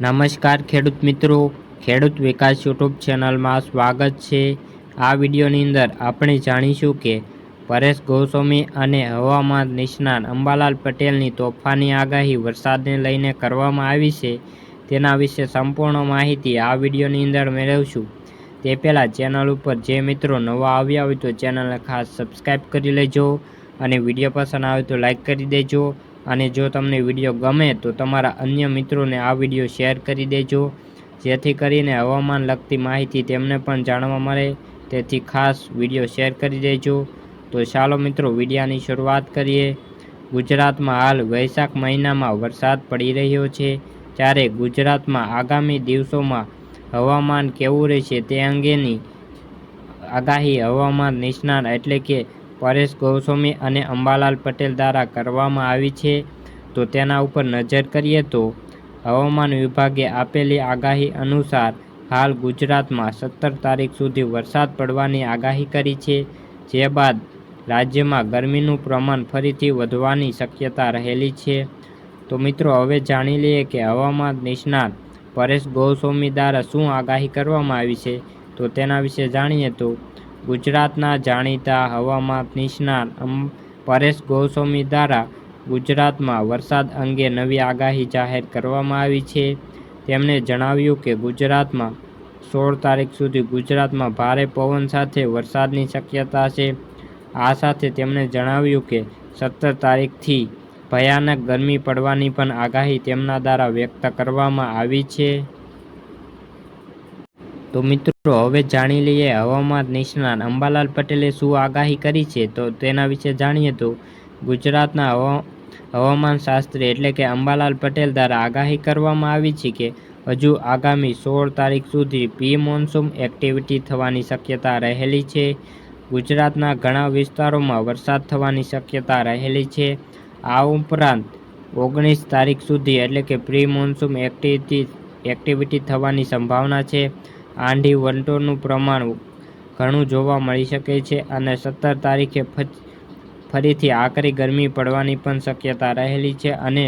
નમસ્કાર ખેડૂત મિત્રો. ખેડૂત વિકાસ યુટ્યુબ ચેનલમાં સ્વાગત છે. આ વિડીયોની અંદર આપણે જાણીશું કે પરેશ ગોસ્વામી અને હવામાન નિષ્ણાત અંબાલાલ પટેલની તોફાની આગાહી વરસાદને લઈને કરવામાં આવી છે. તેના વિશે સંપૂર્ણ માહિતી આ વિડીયોની અંદર મેળવશું. તે પહેલાં ચેનલ ઉપર જે મિત્રો નવા આવ્યા હોય તો ચેનલને ખાસ સબસ્ક્રાઈબ કરી લેજો અને વીડિયો પસંદ આવે તો લાઈક કરી દેજો. અને જો તમને વીડિયો ગમે તો તમારા અન્ય મિત્રોને આ વીડિયો શેર કરી દેજો. જેથી કરીને હવામાન લગતી માહિતી તેમને પણ જાણવા મળે. તેથી ખાસ વીડિયો શેર કરી દેજો. તો ચાલો મિત્રો વિડીયાની શરૂઆત કરીએ. ગુજરાતમાં હાલ વૈશાખ મહિનામાં વરસાદ પડી રહ્યો છે. ત્યારે ગુજરાતમાં આગામી દિવસોમાં હવામાન કેવું રહેશે તે અંગેની આગાહી હવામાન નિષ્ણાત એટલે કે પરેશ ગોસ્વામી અને અંબાલાલ પટેલ દ્વારા કરવામાં આવી છે, તો તેના ઉપર નજર કરીએ તો હવામાન વિભાગે આપેલી આગાહી અનુસાર હાલ ગુજરાતમાં સત્તર તારીખ સુધી વરસાદ પડવાની આગાહી કરી છે, જે બાદ રાજ્યમાં ગરમીનું પ્રમાણ ફરીથી વધવાની શક્યતા રહેલી છે. તો મિત્રો, હવે જાણી લઈએ કે હવામાન નિષ્ણાત પરેશ ગોસ્વામી દ્વારા શું આગાહી કરવામાં આવી છે, તો તેના વિશે જાણીએ તો ગુજરાતના જાણીતા હવામાન નિષ્ણાત પરેશ ગોસ્વામી દ્વારા ગુજરાતમાં વરસાદ અંગે નવી આગાહી જાહેર કરવામાં આવી છે. તેમણે જણાવ્યું કે ગુજરાતમાં સોળ તારીખ સુધી ગુજરાતમાં ભારે પવન સાથે વરસાદની શક્યતા છે. આ સાથે તેમણે જણાવ્યું કે સત્તર તારીખથી ભયાનક ગરમી પડવાની પણ આગાહી તેમના દ્વારા વ્યક્ત કરવામાં આવી છે. તો મિત્રો, હવે જાણી લઈએ હવામાન નિષ્ણાત. અંબાલાલ પટેલે શું આગાહી કરી છે? તો તેના વિશે જાણીએ તો, ગુજરાતના હવામાન શાસ્ત્રી એટલે કે અંબાલાલ પટેલ દ્વારા આગાહી કરવામાં આવી છે કે, હજુ આગામી સોળ તારીખ સુધી પ્રી મોન્સૂન એક્ટિવિટી થવાની શક્યતા રહેલી છે. ગુજરાતના ઘણા વિસ્તારોમાં વરસાદ થવાની શક્યતા રહેલી છે. આ ઉપરાંત, ઓગણીસ તારીખ સુધી એટલે કે પ્રી મોન્સૂન એક્ટિવિટી એક્ટિવિટી થવાની સંભાવના છે. આંધી વંટોળનું પ્રમાણ ઘણું જોવા મળી શકે છે અને સત્તર તારીખે ફરીથી આકરી ગરમી પડવાની પણ શક્યતા રહેલી છે અને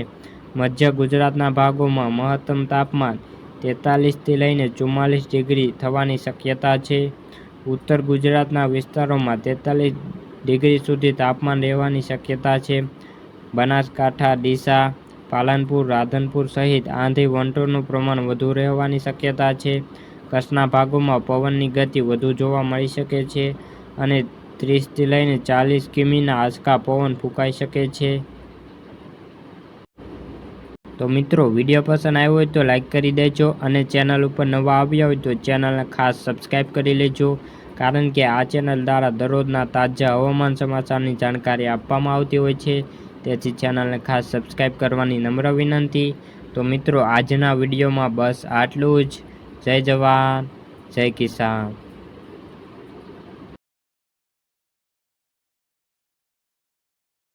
મધ્ય ગુજરાતના ભાગોમાં મહત્તમ તાપમાન તેતાલીસથી લઈને ચુમ્માલીસ ડિગ્રી થવાની શક્યતા છે. ઉત્તર ગુજરાતના વિસ્તારોમાં તેતાલીસ ડિગ્રી સુધી તાપમાન રહેવાની શક્યતા છે. બનાસકાંઠા, ડીસા, પાલનપુર, રાધનપુર સહિત આંધી વંટોળનું પ્રમાણ વધુ રહેવાની શક્યતા છે. કચ્છના ભાગોમાં પવનની ગતિ વધુ જોવા મળી શકે છે અને ત્રીસથી લઈને ચાલીસ કિમીના આંચકા પવન ફૂંકાઈ શકે છે. તો મિત્રો, વીડિયો પસંદ આવ્યો હોય તો લાઇક કરી દેજો અને ચેનલ ઉપર નવા આવ્યા હોય તો ચેનલને ખાસ સબસ્ક્રાઈબ કરી લેજો. કારણ કે આ ચેનલ દ્વારા દરરોજના તાજા હવામાન સમાચારની જાણકારી આપવામાં આવતી હોય છે. તેથી ચેનલને ખાસ સબસ્ક્રાઈબ કરવાની નમ્ર વિનંતી. તો મિત્રો, આજના વિડીયોમાં બસ આટલું જ. જય જવાન જય કિસાન.